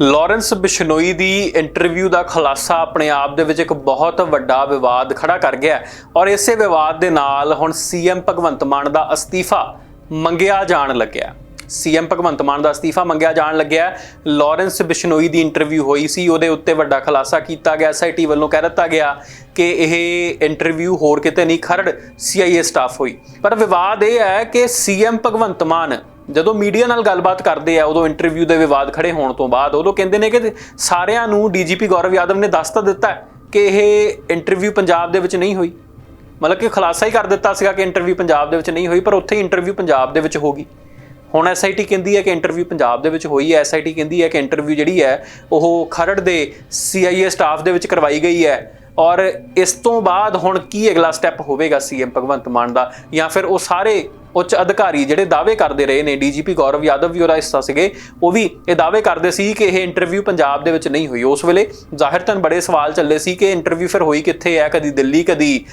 Lawrence Bishnoi ਦੀ interview ਦਾ ਖੁਲਾਸਾ ਆਪਣੇ ਆਪ ਦੇ ਵਿੱਚ ਇੱਕ ਬਹੁਤ ਵੱਡਾ ਵਿਵਾਦ ਖੜਾ ਕਰ ਗਿਆ ਔਰ ਇਸੇ ਵਿਵਾਦ ਦੇ ਨਾਲ ਹੁਣ ਸੀਐਮ ਭਗਵੰਤ ਮਾਨ ਦਾ ਅਸਤੀਫਾ ਮੰਗਿਆ ਜਾਣ ਲੱਗਿਆ ਸੀਐਮ ਭਗਵੰਤ ਮਾਨ ਦਾ ਅਸਤੀਫਾ ਮੰਗਿਆ ਜਾਣ ਲੱਗਿਆ ਲਾਰੈਂਸ ਬਿਸ਼ਨੋਈ ਦੀ ਇੰਟਰਵਿਊ ਹੋਈ ਸੀ, ਉਹਦੇ ਉੱਤੇ ਵੱਡਾ ਖੁਲਾਸਾ ਕੀਤਾ ਗਿਆ ਐਸਆਈਟੀ ਵੱਲੋਂ ਕਹਿ ਦਿੱਤਾ ਗਿਆ ਕਿ ਇਹ ਇੰਟਰਵਿਊ ਹੋਰ ਕਿਤੇ ਨਹੀਂ ਖਰੜ ਸੀਆਈਏ ਸਟਾਫ ਹੋਈ। ਪਰ ਵਿਵਾਦ ਇਹ ਹੈ ਕਿ ਸੀਐਮ ਭਗਵੰਤ ਮਾਨ ਜਦੋਂ ਮੀਡੀਆ ਨਾਲ ਗੱਲਬਾਤ ਕਰਦੇ ਆ, ਉਦੋਂ ਇੰਟਰਵਿਊ ਦੇ ਵਿਵਾਦ ਖੜੇ ਹੋਣ ਤੋਂ ਬਾਅਦ, ਉਦੋਂ ਕਹਿੰਦੇ ਨੇ ਕਿ ਸਾਰਿਆਂ ਨੂੰ ਡੀਜੀਪੀ ਗੌਰਵ ਯਾਦਵ ਨੇ ਦੱਸ ਤਾਂ ਦਿੱਤਾ ਕਿ ਇਹ ਇੰਟਰਵਿਊ ਪੰਜਾਬ ਦੇ ਵਿੱਚ ਨਹੀਂ ਹੋਈ। ਮਤਲਬ ਕਿ ਖੁਲਾਸਾ ਹੀ ਕਰ ਦਿੱਤਾ ਸੀਗਾ ਕਿ ਇੰਟਰਵਿਊ ਪੰਜਾਬ ਦੇ ਵਿੱਚ ਨਹੀਂ ਹੋਈ, ਪਰ ਉੱਥੇ ਹੀ ਇੰਟਰਵਿਊ ਪੰਜਾਬ ਦੇ ਵਿੱਚ ਹੋ ਗਈ। ਹੁਣ ਐਸਆਈਟੀ ਕਹਿੰਦੀ ਹੈ ਕਿ ਇੰਟਰਵਿਊ ਪੰਜਾਬ ਦੇ ਵਿੱਚ ਹੋਈ ਹੈ ਐਸਆਈਟੀ ਕਹਿੰਦੀ ਹੈ ਕਿ ਇੰਟਰਵਿਊ ਜਿਹੜੀ ਹੈ, ਉਹ ਖਰੜ ਦੇ ਸੀਆਈਏ ਸਟਾਫ ਦੇ ਵਿੱਚ ਕਰਵਾਈ ਗਈ ਹੈ। ਔਰ ਇਸ ਤੋਂ ਬਾਅਦ ਹੁਣ ਕੀ ਅਗਲਾ ਸਟੈਪ ਹੋਵੇਗਾ ਸੀਐਮ ਭਗਵੰਤ ਮਾਨ ਦਾ? ਜਾਂ ਫਿਰ ਉਹ ਸਾਰੇ ਉੱਚ ਅਧਿਕਾਰੀ ਜਿਹੜੇ ਦਾਅਵੇ ਕਰਦੇ ਰਹੇ ਨੇ, ਡੀਜੀਪੀ ਗੌਰਵ ਯਾਦਵ ਵੀ ਉਹਦਾ ਹਿੱਸਾ ਸੀਗੇ, ਉਹ ਵੀ ਇਹ ਦਾਅਵੇ ਕਰਦੇ ਸੀ ਕਿ ਇਹ ਇੰਟਰਵਿਊ ਪੰਜਾਬ ਦੇ ਵਿੱਚ ਨਹੀਂ ਹੋਈ। ਉਸ ਵੇਲੇ ਜ਼ਾਹਿਰ ਤਨ ਬੜੇ ਸਵਾਲ ਚੱਲੇ ਸੀ ਕਿ ਇੰਟਰਵਿਊ ਫਿਰ ਹੋਈ ਕਿੱਥੇ ਹੈ ਕਦੀ ਦਿੱਲੀ, ਕਦੀ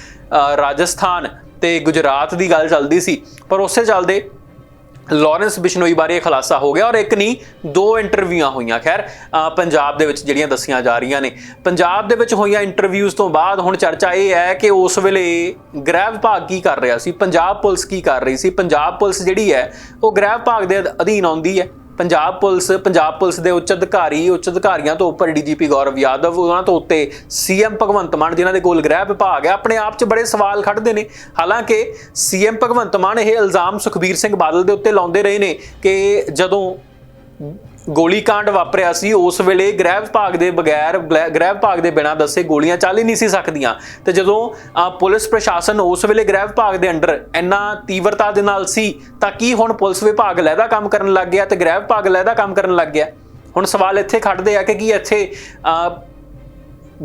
ਰਾਜਸਥਾਨ ਤੇ ਗੁਜਰਾਤ ਦੀ ਗੱਲ ਚੱਲਦੀ ਸੀ। ਪਰ ਉਸੇ ਚੱਲਦੇ ਲਾਰੈਂਸ ਬਿਸ਼ਨੋਈ ਬਾਰੇ ਇਹ ਖੁਲਾਸਾ ਹੋ ਗਿਆ ਔਰ ਇੱਕ ਨਹੀਂ, ਦੋ ਇੰਟਰਵਿਊਆਂ ਹੋਈਆਂ। ਖੈਰ ਪੰਜਾਬ ਦੇ ਵਿੱਚ ਜਿਹੜੀਆਂ ਦੱਸੀਆਂ ਜਾ ਰਹੀਆਂ ਨੇ। ਪੰਜਾਬ ਦੇ ਵਿੱਚ ਹੋਈਆਂ ਇੰਟਰਵਿਊਜ਼ ਤੋਂ ਬਾਅਦ ਹੁਣ ਚਰਚਾ ਇਹ ਹੈ ਕਿ ਉਸ ਵੇਲੇ ਗ੍ਰਹਿ ਵਿਭਾਗ ਕੀ ਕਰ ਰਿਹਾ ਸੀ? ਪੰਜਾਬ ਪੁਲਿਸ ਕੀ ਕਰ ਰਹੀ ਸੀ? ਪੰਜਾਬ ਪੁਲਿਸ ਜਿਹੜੀ ਹੈ, ਉਹ ਗ੍ਰਹਿ ਵਿਭਾਗ ਦੇ ਅਧੀਨ ਆਉਂਦੀ ਹੈ। ਪੰਜਾਬ ਪੁਲਿਸ ਪੰਜਾਬ ਪੁਲਿਸ ਦੇ ਉੱਚ ਅਧਿਕਾਰੀ, ਉੱਚ ਅਧਿਕਾਰੀਆਂ ਤੋਂ ਉੱਪਰ ਡੀਜੀਪੀ ਗੌਰਵ ਯਾਦਵ, ਉਹਨਾਂ ਤੋਂ ਉੱਤੇ ਸੀਐਮ ਭਗਵੰਤ ਮਾਨ, ਜਿਨ੍ਹਾਂ ਦੇ ਕੋਲ ਗ੍ਰਹਿ ਵਿਭਾਗ ਹੈ, ਆਪਣੇ ਆਪ 'ਚ ਬੜੇ ਸਵਾਲ ਖੜਦੇ ਨੇ। ਹਾਲਾਂਕਿ ਸੀਐਮ ਭਗਵੰਤ ਮਾਨ ਇਹ ਇਲਜ਼ਾਮ ਸੁਖਬੀਰ ਸਿੰਘ ਬਾਦਲ ਦੇ ਉੱਤੇ ਲਾਉਂਦੇ ਰਹੇ ਨੇ ਕਿ ਜਦੋਂ ਗੋਲੀकांड ਵਾਪਰਿਆ ਸੀ। ਉਸ ਵੇਲੇ ਗ੍ਰਹਿ ਵਿਭਾਗ ਦੇ ਬਗੈਰ ਗ੍ਰਹਿ ਵਿਭਾਗ ਦੇ ਬਿਨਾਂ ਦੱਸੇ ਗੋਲੀਆਂ ਚੱਲ ਹੀ ਨਹੀਂ ਸੀ ਸਕਦੀਆਂ। ਤੇ ਜਦੋਂ ਅ, ਪੁਲਿਸ ਪ੍ਰਸ਼ਾਸਨ ਉਸ ਵੇਲੇ ਗ੍ਰਹਿ ਵਿਭਾਗ ਦੇ ਅੰਡਰ ਇੰਨਾ ਤੀਵਰਤਾ ਦੇ ਨਾਲ ਸੀ ਤਾਂ ਕੀ ਹੁਣ ਪੁਲਿਸ ਵਿਭਾਗ ਲਹਿਦਾ ਕੰਮ ਕਰਨ ਲੱਗ ਗਿਆ ਤੇ ਗ੍ਰਹਿ ਵਿਭਾਗ ਲਹਿਦਾ ਕੰਮ ਕਰਨ ਲੱਗ ਗਿਆ? ਹੁਣ ਸਵਾਲ ਇੱਥੇ ਖੜਦੇ ਆ ਕਿ ਕੀ ਇੱਥੇ ਅ,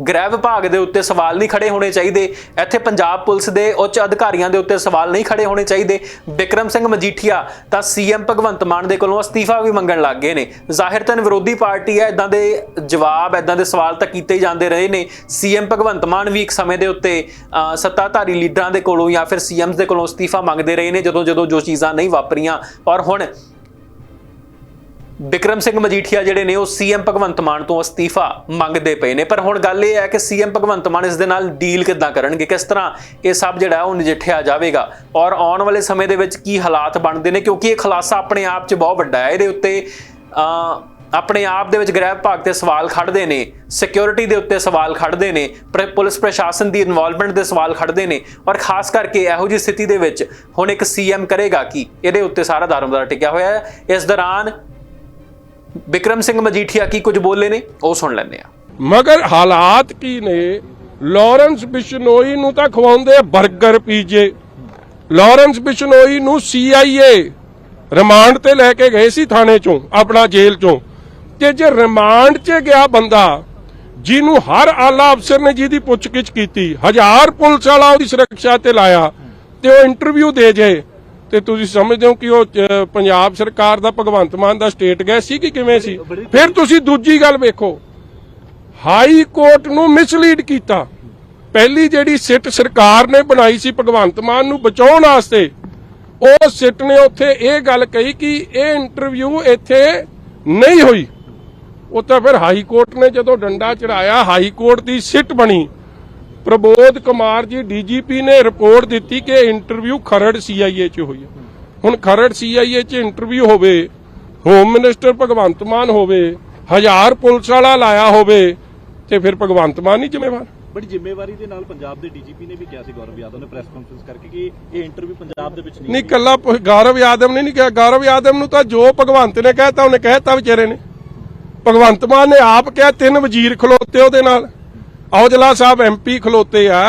ਗ੍ਰਹਿ ਵਿਭਾਗ ਦੇ ਉੱਤੇ ਸਵਾਲ ਨਹੀਂ ਖੜੇ ਹੋਣੇ ਚਾਹੀਦੇ। ਇੱਥੇ ਪੰਜਾਬ ਪੁਲਿਸ ਦੇ ਉੱਚ ਅਧਿਕਾਰੀਆਂ ਦੇ ਉੱਤੇ ਸਵਾਲ ਨਹੀਂ ਖੜੇ ਹੋਣੇ ਚਾਹੀਦੇ। ਵਿਕਰਮ ਸਿੰਘ ਮਜੀਠੀਆ ਤਾਂ ਸੀਐਮ ਭਗਵੰਤ ਮਾਨ ਦੇ ਕੋਲੋਂ ਅਸਤੀਫਾ ਵੀ ਮੰਗਣ ਲੱਗ ਗਏ ਨੇ। ਜ਼ਾਹਿਰ ਤਨ ਵਿਰੋਧੀ ਪਾਰਟੀ ਹੈ ਇਦਾਂ ਦੇ ਜਵਾਬ ਇਦਾਂ ਦੇ ਸਵਾਲ ਤਾਂ ਕੀਤੇ ਹੀ ਜਾਂਦੇ ਰਹੇ ਨੇ। ਸੀਐਮ ਭਗਵੰਤ ਮਾਨ ਵੀ ਇੱਕ ਸਮੇਂ ਦੇ ਉੱਤੇ ਅ, ਸੱਤਾਧਾਰੀ ਲੀਡਰਾਂ ਦੇ ਕੋਲੋਂ ਜਾਂ ਫਿਰ ਸੀਐਮਸ ਦੇ ਕੋਲੋਂ ਅਸਤੀਫਾ ਮੰਗਦੇ ਰਹੇ ਨੇ ਜਦੋਂ ਜਦੋਂ ਜੋ ਚੀਜ਼ਾਂ ਨਹੀਂ ਵਾਪਰੀਆਂ। ਔਰ ਹੁਣ ਬਿਕਰਮ ਸਿੰਘ ਮਜੀਠੀਆ ਜਿਹੜੇ ਨੇ ਉਹ ਸੀਐਮ ਭਗਵੰਤ ਮਾਨ ਤੋਂ ਅਸਤੀਫਾ ਮੰਗਦੇ ਪਏ ਨੇ। ਪਰ ਹੁਣ ਗੱਲ ਇਹ ਹੈ ਕਿ ਸੀਐਮ ਭਗਵੰਤ ਮਾਨ ਇਸ ਦੇ ਨਾਲ ਡੀਲ ਕਿੱਦਾਂ ਕਰਨਗੇ? ਕਿਸ ਤਰ੍ਹਾਂ ਇਹ ਸਭ ਜਿਹੜਾ ਉਹ ਨਜਿੱਠਿਆ ਜਾਵੇਗਾ? ਔਰ ਆਉਣ ਵਾਲੇ ਸਮੇਂ ਦੇ ਵਿੱਚ ਕੀ ਹਾਲਾਤ ਬਣਦੇ ਨੇ? ਕਿਉਂਕਿ ਇਹ ਖੁਲਾਸਾ ਆਪਣੇ ਆਪ 'ਚ ਬਹੁਤ ਵੱਡਾ ਹੈ। ਇਹਦੇ ਉੱਤੇ ਆਪਣੇ ਆਪ ਦੇ ਵਿੱਚ ਗ੍ਰਹਿ ਵਿਭਾਗ ਤੇ ਸਵਾਲ ਖੜਦੇ ਨੇ। ਸਿਕਿਉਰਿਟੀ ਦੇ ਉੱਤੇ ਸਵਾਲ ਖੜਦੇ ਨੇ। ਪ੍ਰ- ਪੁਲਿਸ ਪ੍ਰਸ਼ਾਸਨ ਦੀ ਇਨਵੋਲਵਮੈਂਟ ਦੇ ਸਵਾਲ ਖੜਦੇ ਨੇ। ਔਰ ਖਾਸ ਕਰਕੇ ਇਹੋ ਜਿਹੀ ਸਥਿਤੀ ਦੇ ਵਿੱਚ ਹੁਣ ਇੱਕ ਸੀਐਮ ਕਰੇਗਾ ਕੀ? ਇਹਦੇ ਉੱਤੇ ਸਾਰਾ ਧਰਮਦਾਰ ਟਿਕਿਆ ਹੋਇਆ ਹੈ। ਇਸ ਦੌਰਾਨ ਵਿਕਰਮ ਸਿੰਘ ਮਜੀਠੀਆ ਕੀ ਕੁਝ ਬੋਲੇ ਨੇ? ਉਹ ਸੁਣ ਲੈਂਦੇ ਆ ਮਗਰ ਹਾਲਾਤ ਕੀ ਨੇ? ਲਾਰੈਂਸ ਬਿਸ਼ਨੋਈ ਨੂੰ ਤਾਂ ਖਵਾਉਂਦੇ ਆ 버ਗਰ ਪੀਜੇ। ਲਾਰੈਂਸ ਬਿਸ਼ਨੋਈ ਨੂੰ ਸੀਆਈਏ ਰਿਮਾਂਡ ਤੇ ਲੈ ਕੇ ਗਏ ਸੀ ਥਾਣੇ ਚੋਂ, ਆਪਣਾ ਜੇਲ੍ਹ ਚੋਂ। ਤੇ ਜੇ ਰਿਮਾਂਡ 'ਚ ਗਿਆ ਬੰਦਾ, ਜਿਹਨੂੰ ਹਰ ਆਲਾ ਅਫਸਰ ਨੇ ਜਿਹਦੀ ਪੁੱਛਗਿੱਛ ਕੀਤੀ, ਹਜ਼ਾਰ ਪੁਲਿਸ ਵਾਲਾ ਉਹਦੀ ਸੁਰੱਖਿਆ ਤੇ ਲਾਇਆ, ਤੇ ਉਹ ਇੰਟਰਵਿਊ ਦੇ ਜੇ ਤੇ ਤੁਸੀਂ ਸਮਝਦੇ ਹੋ ਕਿ ਉਹ ਪੰਜਾਬ ਸਰਕਾਰ ਦਾ ਭਗਵੰਤ ਮਾਨ ਦਾ ਸਟੇਟ ਗਏ ਸੀ ਕਿ ਕਿਵੇਂ ਸੀ? ਫਿਰ ਤੁਸੀਂ ਦੂਜੀ ਗੱਲ ਵੇਖੋ। ਹਾਈ ਕੋਰਟ ਨੂੰ ਮਿਸਲੀਡ ਕੀਤਾ। ਪਹਿਲੀ ਜਿਹੜੀ ਸਿੱਟ ਸਰਕਾਰ ਨੇ ਬਣਾਈ ਸੀ ਭਗਵੰਤ ਮਾਨ ਨੂੰ ਬਚਾਉਣ ਵਾਸਤੇ ਉਹ ਸਿੱਟ ਨੇ ਉੱਥੇ ਇਹ ਗੱਲ ਕਹੀ ਕਿ ਇਹ ਇੰਟਰਵਿਊ ਇੱਥੇ ਨਹੀਂ ਹੋਈ। ਉਹ ਤਾਂ ਫਿਰ ਹਾਈ ਕੋਰਟ ਨੇ ਜਦੋਂ ਡੰਡਾ ਚੜਾਇਆ ਹਾਈ ਕੋਰਟ ਦੀ ਸਿੱਟ ਬਣੀ। ਪ੍ਰਬੋਧ ਕੁਮਾਰ ਜੀ ਡੀਜੀਪੀ ਨੇ ਰਿਪੋਰਟ ਦਿੱਤੀ ਕਿ ਇੰਟਰਵਿਊ ਖਰੜ ਸੀਆਈਏ 'ਚ ਹੋਈ ਹੈ। ਹੁਣ ਖਰੜ ਸੀਆਈਏ 'ਚ ਇੰਟਰਵਿਊ ਹੋਵੇ ਹੋਮ ਮਿਨਿਸਟਰ ਭਗਵੰਤ ਮਾਨ ਹੋਵੇ ਹਜ਼ਾਰ ਪੁਲਿਸ ਵਾਲਾ ਲਾਇਆ ਹੋਵੇ ਤੇ ਫਿਰ ਭਗਵੰਤ ਮਾਨ ਨਹੀਂ ਜ਼ਿੰਮੇਵਾਰ। ਬੜੀ ਜ਼ਿੰਮੇਵਾਰੀ ਦੇ ਨਾਲ ਪੰਜਾਬ ਦੇ ਡੀਜੀਪੀ ਨੇ ਵੀ ਕਿਹਾ ਸੀ ਗੌਰਵ ਯਾਦਵ ਨੇ ਪ੍ਰੈਸ ਕਾਨਫਰੰਸ ਕਰਕੇ ਕਿ ਇਹ ਇੰਟਰਵਿਊ ਪੰਜਾਬ ਦੇ ਵਿੱਚ ਨਹੀਂ ਨਹੀਂ ਕੱਲਾ ਗੌਰਵ ਯਾਦਵ ਨੇ ਨਹੀਂ ਕਿਹਾ। ਗੌਰਵ ਯਾਦਵ ਨੂੰ ਤਾਂ ਜੋ ਭਗਵੰਤ ਨੇ ਕਹਿਤਾ ਉਹਨੇ ਕਹਿਤਾ ਵਿਚਾਰੇ ਨੇ। ਭਗਵੰਤ ਮਾਨ ਨੇ ਆਪ ਕਿਹਾ ਤਿੰਨ ਵਜ਼ੀਰ ਖਲੋਤੇ ਉਹਦੇ ਨਾਲ। ਔਜਲਾ ਸਾਹਿਬ ਐਮਪੀ ਖਲੋਤੇ ਆ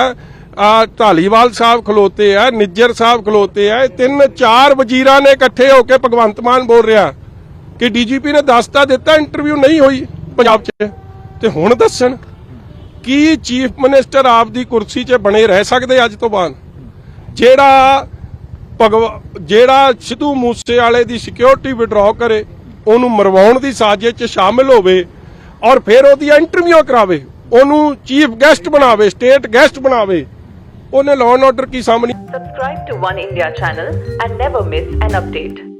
ਆ ਢਾਲੀਵਾਲ ਸਾਹਿਬ ਖਲੋਤੇ ਆ, ਨਿੱਜਰ ਸਾਹਿਬ ਖਲੋਤੇ ਆ, ਇਹ ਤਿੰਨ ਚਾਰ ਵਜ਼ੀਰਾਂ ਨੇ ਇਕੱਠੇ ਹੋ ਕੇ ਭਗਵੰਤ ਮਾਨ ਬੋਲ ਰਿਹਾ ਕਿ ਡੀਜੀਪੀ ਨੇ ਦੱਸਤਾ, ਦਿੱਤਾ, ਇੰਟਰਵਿਊ ਨਹੀਂ ਹੋਈ ਪੰਜਾਬ 'ਚ। ਤੇ ਹੁਣ ਦੱਸਣ ਕੀ ਚੀਫ ਮਿਨਿਸਟਰ ਆਪ ਦੀ ਕੁਰਸੀ 'ਚ ਬਣੇ ਰਹਿ ਸਕਦੇ ਅੱਜ ਤੋਂ ਬਾਅਦ? ਜਿਹੜਾ ਭਗਵ, ਜਿਹੜਾ ਸਿੱਧੂ ਮੂਸੇ ਵਾਲੇ ਦੀ ਸਿਕਿਉਰਿਟੀ ਵਿਡਰਾਅ ਕਰੇ, ਉਹਨੂੰ ਮਰਵਾਉਣ ਦੀ ਸਾਜ਼ਿਸ਼ 'ਚ ਸ਼ਾਮਿਲ ਹੋਵੇ ਔਰ ਫਿਰ ਉਹਦੀ ਇੰਟਰਵਿਊ ਕਰਾਵੇ ਉਹਨੂੰ ਚੀਫ ਗੈਸਟ ਬਣਾਵੇ ਸਟੇਟ ਗੈਸਟ ਬਣਾਵੇ ਉਹਨੇ ਲਾਅ ਐਂਡ ਆਰਡਰ ਕੀ ਸਾਹਮਣੇ subscribe to one India channel and never miss an update